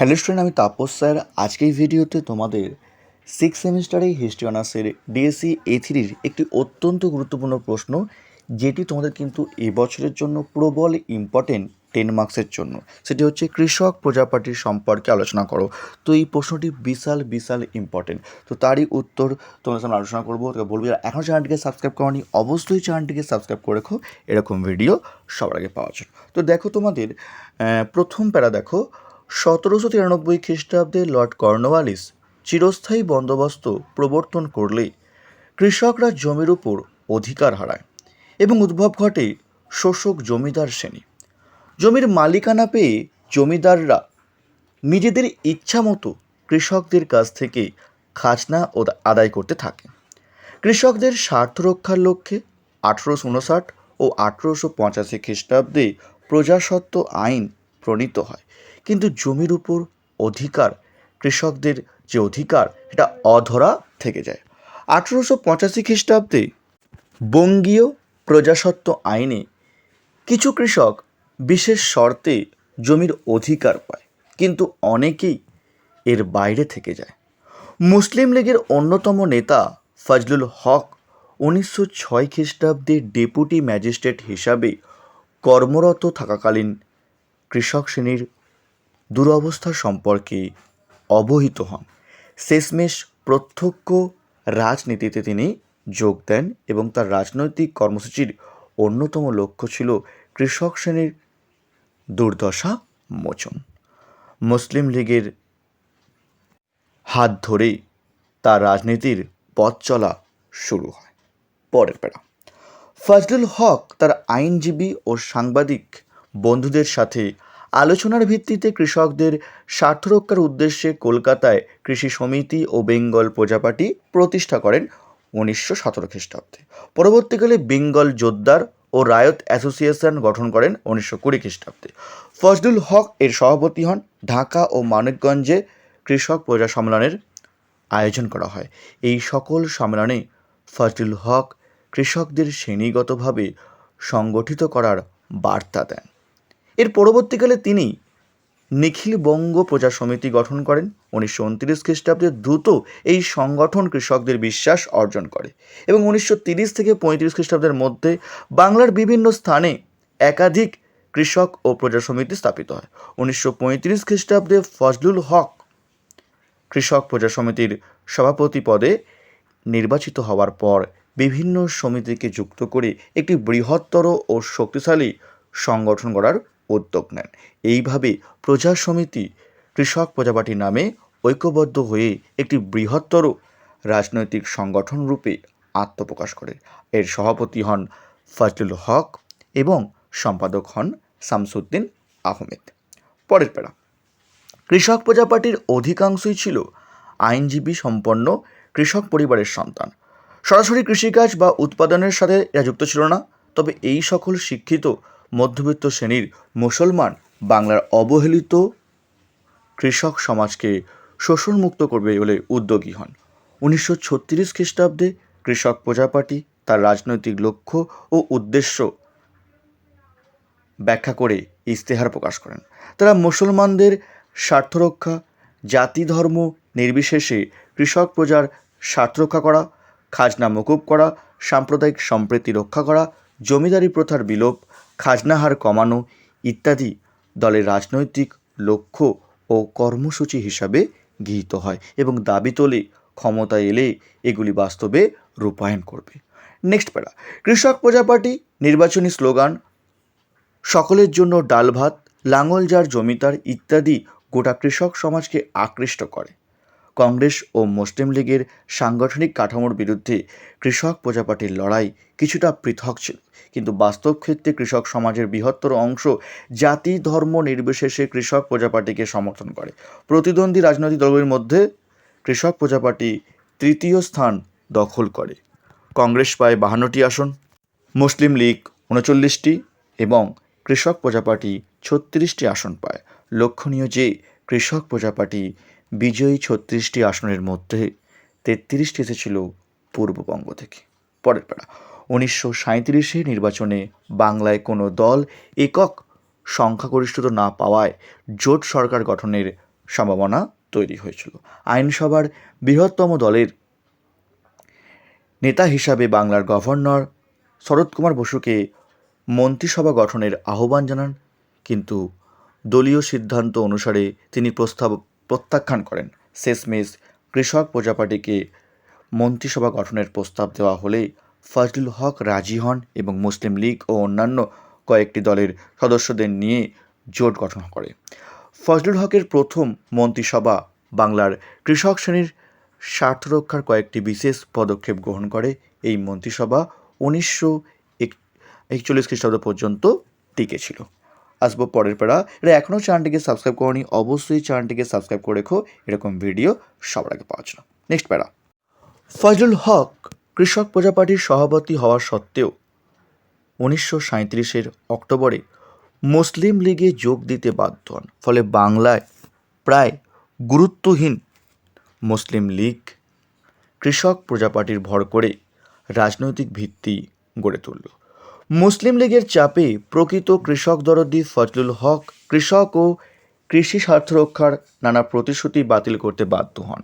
Hello student, আমি Tapas sir. আজকে এই ভিডিওতে তোমাদের সিক্স সেমিস্টারে হিস্ট্রি অনার্সের ডিএসসি এ থ্রির একটি অত্যন্ত গুরুত্বপূর্ণ প্রশ্ন, যেটি তোমাদের কিন্তু এবছরের জন্য প্রবল ইম্পর্টেন্ট টেন মার্কসের জন্য। সেটি হচ্ছে কৃষক প্রজাপাটির সম্পর্কে আলোচনা করো। তো এই প্রশ্নটি বিশাল বিশাল ইম্পর্টেন্ট তো তারই উত্তর তোমাদের সামনে আলোচনা করব। তোকে বলবি এখন চ্যানেলটিকে সাবস্ক্রাইব করনি, অবশ্যই চ্যানেলটিকে সাবস্ক্রাইব করে রেখো। এরকম ভিডিও সবার আগে পাওয়ার জন্য। তো দেখো তোমাদের প্রথম প্যারা দেখো। সতেরোশো তিরানব্বই খ্রিস্টাব্দে লর্ড কর্নওয়ালিস চিরস্থায়ী বন্দোবস্ত প্রবর্তন করলে কৃষকরা জমির উপর অধিকার হারায় এবং উদ্ভব ঘটে শোষক জমিদার শ্রেণি। জমির মালিকানা পেয়ে জমিদাররা নিজেদের ইচ্ছা মতো কৃষকদের কাছ থেকে খাজনা ওদা- আদায় করতে থাকে। কৃষকদের স্বার্থ রক্ষার লক্ষ্যে আঠেরোশো উনষাট ও আঠেরোশো পঁচাশি খ্রিস্টাব্দে প্রজাসত্ব আইন প্রণীত হয়। কিন্তু জমির উপর অধিকার, কৃষকদের যে অধিকার এটা অধরা থেকে যায়। আঠেরোশো পঁচাশি খ্রিস্টাব্দে বঙ্গীয় প্রজাসত্ব আইনে কিছু কৃষক বিশেষ শর্তে জমির অধিকার পায়, কিন্তু অনেকেই এর বাইরে থেকে যায়। মুসলিম লীগের অন্যতম নেতা ফজলুল হক উনিশশো ছয় খ্রিস্টাব্দে ডেপুটি ম্যাজিস্ট্রেট হিসাবে কর্মরত থাকাকালীন কৃষক শ্রেণির দুরবস্থা সম্পর্কে অবহিত হন। শেষমেশ প্রত্যক্ষ রাজনীতিতে তিনি যোগ দেন এবং তার রাজনৈতিক কর্মসূচির অন্যতম লক্ষ্য ছিল কৃষক শ্রেণির দুর্দশা মোচন। মুসলিম লীগের হাত ধরেই তার রাজনীতির পথ চলা শুরু হয়। পরের পেড়া ফজলুল হক তার আইনজীবী ও সাংবাদিক বন্ধুদের সাথে আলোচনার ভিত্তিতে কৃষকদের স্বার্থ রক্ষার উদ্দেশ্যে কলকাতায় কৃষি সমিতি ও বেঙ্গল প্রজাপাটি প্রতিষ্ঠা করেন উনিশশো সতেরো খ্রিস্টাব্দে। পরবর্তীকালে বেঙ্গল জোদ্দার ও রায়ত অ্যাসোসিয়েশন গঠন করেন উনিশশো কুড়ি খ্রিস্টাব্দে। ফজলুল হক এর সভাপতি হন। ঢাকা ও মানিকগঞ্জে কৃষক প্রজা সম্মেলনের আয়োজন করা হয়। এই সকল সম্মেলনে ফজলুল হক কৃষকদের শ্রেণীগতভাবে সংগঠিত করার বার্তা দেন। এর পরবর্তীকালে তিনি নিখিল বঙ্গ প্রজা সমিতি গঠন করেন। উনিশশো উনত্রিশ খ্রিস্টাব্দে দ্রুত এই সংগঠন কৃষকদের বিশ্বাস অর্জন করে এবং উনিশশো তিরিশ থেকে পঁয়ত্রিশ খ্রিস্টাব্দের মধ্যে বাংলার বিভিন্ন স্থানে একাধিক কৃষক ও প্রজা সমিতি স্থাপিত হয়। উনিশশো পঁয়ত্রিশ খ্রিস্টাব্দে ফজলুল হক কৃষক প্রজা সমিতির সভাপতি পদে নির্বাচিত হওয়ার পর বিভিন্ন সমিতিকে যুক্ত করে একটি বৃহত্তর ও শক্তিশালী সংগঠন গড়ার উদ্যোগ নেন। এইভাবে প্রজা সমিতি কৃষক প্রজাপাটি নামে ঐক্যবদ্ধ হয়ে একটি বৃহত্তর রাজনৈতিক সংগঠন রূপে আত্মপ্রকাশ করে। এর সভাপতি হন ফজলুল হক এবং সম্পাদক হন শামসুদ্দিন আহমেদ। পরের পেড়া কৃষক প্রজাপাটির অধিকাংশই ছিল আইনজীবী সম্পন্ন কৃষক পরিবারের সন্তান। সরাসরি কৃষিকাজ বা উৎপাদনের সাথে এরা যুক্ত ছিল না, তবে এই সকল শিক্ষিত মধ্যবিত্ত শ্রেণির মুসলমান বাংলার অবহেলিত কৃষক সমাজকে শোষণমুক্ত করবে বলে উদ্যোগী হন। উনিশশো ছত্রিশ খ্রিস্টাব্দে কৃষক প্রজাপাটি তার রাজনৈতিক লক্ষ্য ও উদ্দেশ্য ব্যাখ্যা করে ইস্তেহার প্রকাশ করেন। তারা মুসলমানদের স্বার্থরক্ষা, জাতি ধর্ম নির্বিশেষে কৃষক প্রজার স্বার্থ রক্ষা করা, খাজনা মকুব করা, সাম্প্রদায়িক সম্প্রীতি রক্ষা করা, জমিদারি প্রথার বিলোপ খাজনা হার কমানো ইত্যাদি দলের রাজনৈতিক লক্ষ্য ও কর্মসূচি হিসাবে গৃহীত হয় এবং দাবি তোলে ক্ষমতা এলে এগুলি বাস্তবে রূপায়ণ করবে। নেক্সট প্যারা কৃষক প্রজাপাটি নির্বাচনী স্লোগান, সকলের জন্য ডাল ভাত, লাঙল যার জমিদার ইত্যাদি গোটা কৃষক সমাজকে আকৃষ্ট করে। কংগ্রেস ও মুসলিম লীগের সাংগঠনিক কাঠামোর বিরুদ্ধে কৃষক প্রজাপাটির লড়াই কিছুটা পৃথক ছিল। কিন্তু বাস্তব ক্ষেত্রে কৃষক সমাজের বৃহত্তর অংশ জাতি ধর্ম নির্বিশেষে কৃষক প্রজাপাটিকে সমর্থন করে। প্রতিদ্বন্দ্বী রাজনৈতিক দলগুলির মধ্যে কৃষক প্রজাপাটি তৃতীয় স্থান দখল করে। কংগ্রেস পায় বাহান্নটি আসন, মুসলিম লীগ উনচল্লিশটি এবং কৃষক প্রজাপাটি ছত্রিশটি আসন পায়। লক্ষণীয় যে, কৃষক প্রজাপাটি বিজয়ী ছত্রিশটি আসনের মধ্যে তেত্রিশটি এসেছিল পূর্ববঙ্গ থেকে। পরের পাড়া, উনিশশো সাঁইত্রিশে নির্বাচনে বাংলায় কোনো দল একক সংখ্যাগরিষ্ঠতা না পাওয়ায় জোট সরকার গঠনের সম্ভাবনা তৈরি হয়েছিল। আইনসভার বৃহত্তম দলের নেতা হিসাবে বাংলার গভর্নর শরৎ কুমার বসুকে মন্ত্রিসভা গঠনের আহ্বান জানান, কিন্তু দলীয় সিদ্ধান্ত অনুসারে তিনি প্রস্তাব প্রত্যাখ্যান করেন। শেষমেশ কৃষক প্রজাপার্টিকে মন্ত্রিসভা গঠনের প্রস্তাব দেওয়া হলে ফজলুল হক রাজি হন এবং মুসলিম লীগ ও অন্যান্য কয়েকটি দলের সদস্যদের নিয়ে জোট গঠন করে। ফজলুল হকের প্রথম মন্ত্রিসভা বাংলার কৃষক শ্রেণির স্বার্থ রক্ষার কয়েকটি বিশেষ পদক্ষেপ গ্রহণ করে। এই মন্ত্রিসভা উনিশশো একচল্লিশ খ্রিস্টাব্দ পর্যন্ত টিকে ছিল। আসব পরের পাড়া। এটা এখনও চ্যানেলটিকে সাবস্ক্রাইব করনি, অবশ্যই চ্যানেলটিকে সাবস্ক্রাইব করে রেখো। এরকম ভিডিও সবার আগে পাওয়ার জন্য। নেক্সট প্যারা ফজলুল হক কৃষক প্রজাপার্টির সভাপতি হওয়া সত্ত্বেও উনিশশো সাঁত্রিশের অক্টোবরে মুসলিম লীগে যোগ দিতে বাধ্য হন। ফলে বাংলায় প্রায় গুরুত্বহীন মুসলিম লীগ কৃষক প্রজাপার্টির ভর করে রাজনৈতিক ভিত্তি গড়ে তুলল। মুসলিম লীগের চাপে প্রকৃত কৃষক দরদি ফজলুল হক কৃষক ও কৃষি স্বার্থ রক্ষার নানা প্রতিশ্রুতি বাতিল করতে বাধ্য হন।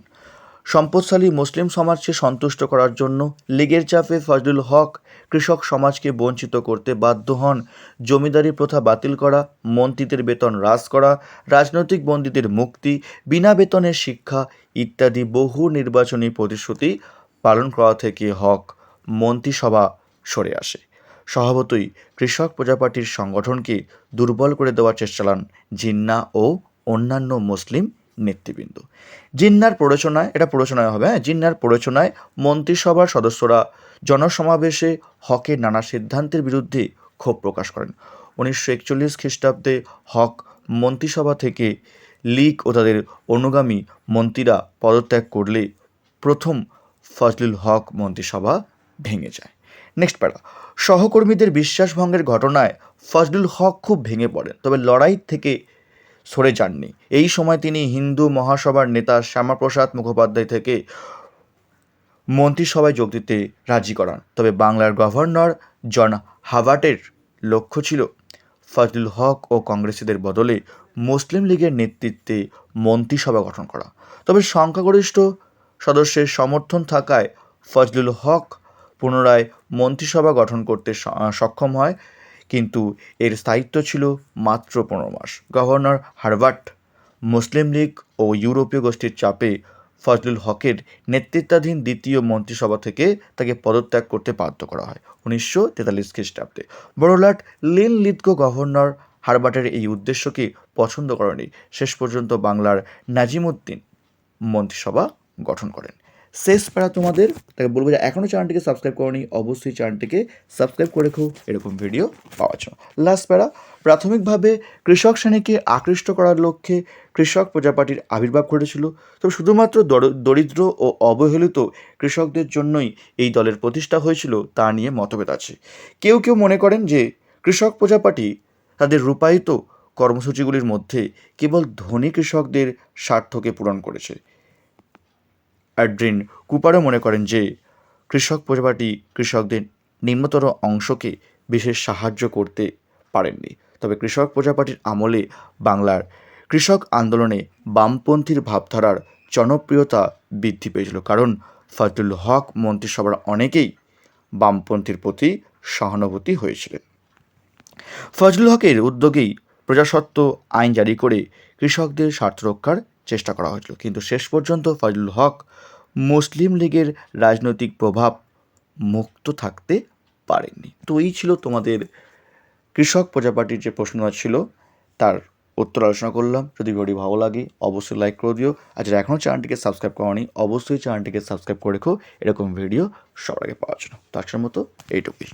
সম্পদশালী মুসলিম সমাজকে সন্তুষ্ট করার জন্য লীগের চাপে ফজলুল হক কৃষক সমাজকে বঞ্চিত করতে বাধ্য হন। জমিদারি প্রথা বাতিল করা, মন্ত্রীদের বেতন হ্রাস করা, রাজনৈতিক বন্দীদের মুক্তি, বিনা বেতনের শিক্ষা ইত্যাদি বহু নির্বাচনী প্রতিশ্রুতি পালন করা থেকে হক মন্ত্রিসভা সরে আসে। স্বভাবতই কৃষক প্রজাপার্টির সংগঠনকে দুর্বল করে দেওয়ার চেষ্টা চালান জিন্না ও অন্যান্য মুসলিম নেতৃবৃন্দ। জিন্নার প্ররোচনায়, এটা প্ররোচনায় হবে হ্যাঁ জিন্নার প্ররোচনায় মন্ত্রিসভার সদস্যরা জনসমাবেশে হকের নানা সিদ্ধান্তের বিরুদ্ধে ক্ষোভ প্রকাশ করেন। উনিশশো একচল্লিশ খ্রিস্টাব্দে হক মন্ত্রিসভা থেকে লীগ ও তাদের অনুগামী মন্ত্রীরা পদত্যাগ করলে প্রথম ফজলুল হক মন্ত্রিসভা ভেঙে যায়। নেক্সট প্যারা সহকর্মীদের বিশ্বাসভঙ্গের ঘটনায় ফজলুল হক খুব ভেঙে পড়েন, তবে লড়াই থেকে সরে যাননি। এই সময় তিনি হিন্দু মহাসভার নেতা শ্যামাপ্রসাদ মুখোপাধ্যায় থেকে মন্ত্রিসভায় যোগ দিতে রাজি করান। তবে বাংলার গভর্নর জন হাভার্টের লক্ষ্য ছিল ফজলুল হক ও কংগ্রেসীদের বদলে মুসলিম লীগের নেতৃত্বে মন্ত্রিসভা গঠন করা। তবে সংখ্যাগরিষ্ঠ সদস্যের সমর্থন থাকায় ফজলুল হক পুনরায় মন্ত্রিসভা গঠন করতে সক্ষম হয়। কিন্তু এর স্থায়িত্ব ছিল মাত্র পনেরো মাস। গভর্নর হারবার্ট মুসলিম লীগ ও ইউরোপীয় গোষ্ঠীর চাপে ফজলুল হকের নেতৃত্বাধীন দ্বিতীয় মন্ত্রিসভা থেকে তাকে পদত্যাগ করতে বাধ্য করা হয় উনিশশো তেতাল্লিশ খ্রিস্টাব্দে। বড়লাট লিন লিদকো গভর্নর হারবার্টের এই উদ্দেশ্যকে পছন্দ করেনি। শেষ পর্যন্ত বাংলার নাজিমুদ্দিন মন্ত্রিসভা গঠন করেন। শেষ প্যারা তোমাদের। তাকে বলব যে এখনও চ্যানেলটিকে সাবস্ক্রাইব করনি, অবশ্যই চ্যানেলটিকে সাবস্ক্রাইব করে রেখো, এরকম ভিডিও পাওয়ার জন্য। লাস্ট প্যারা প্রাথমিকভাবে কৃষক শ্রেণীকে আকৃষ্ট করার লক্ষ্যে কৃষক প্রজাপার্টির আবির্ভাব ঘটেছিল। তবে শুধুমাত্র দর- দরিদ্র ও অবহেলিত কৃষকদের জন্যই এই দলের প্রতিষ্ঠা হয়েছিল, তা নিয়ে মতভেদ আছে। কেউ কেউ মনে করেন যে কৃষক প্রজাপার্টি তাদের রূপায়িত কর্মসূচিগুলির মধ্যে কেবল ধনী কৃষকদের স্বার্থকে পূরণ করেছে। অ্যাড্রিন কুপারও মনে করেন যে কৃষক পরিবারটি কৃষকদের নিম্নতর অংশকে বিশেষ সাহায্য করতে পারেননি। তবে কৃষক প্রজাপাটির আমলে বাংলার কৃষক আন্দোলনে বামপন্থীর ভাবধারার জনপ্রিয়তা বৃদ্ধি পেয়েছিল কারণ ফজলুল হক মন্ত্রিসভার অনেকেই বামপন্থীর প্রতি সহানুভূতি হয়েছিলেন। ফজলুল হকের উদ্যোগেই প্রজাসত্ব আইন জারি করে কৃষকদের স্বার্থ রক্ষার চেষ্টা করা হয়েছিল। কিন্তু শেষ পর্যন্ত ফজলুল হক মুসলিম লীগের রাজনৈতিক প্রভাব মুক্ত থাকতে পারেননি। তো এই ছিল তোমাদের কৃষক প্রজাপার্টির যে প্রশ্ন ছিল, তার উত্তর আলোচনা করলাম। যদি ভিডিওটি ভালো লাগে, অবশ্যই লাইক করে দিও। আর যারা এখনও চ্যানেলটিকে সাবস্ক্রাইব করেনি, অবশ্যই চ্যানেলটিকে সাবস্ক্রাইব করে রেখো। এরকম ভিডিও সবার আগে পাওয়ার জন্য। তো আজকের মতো এইটুকুই।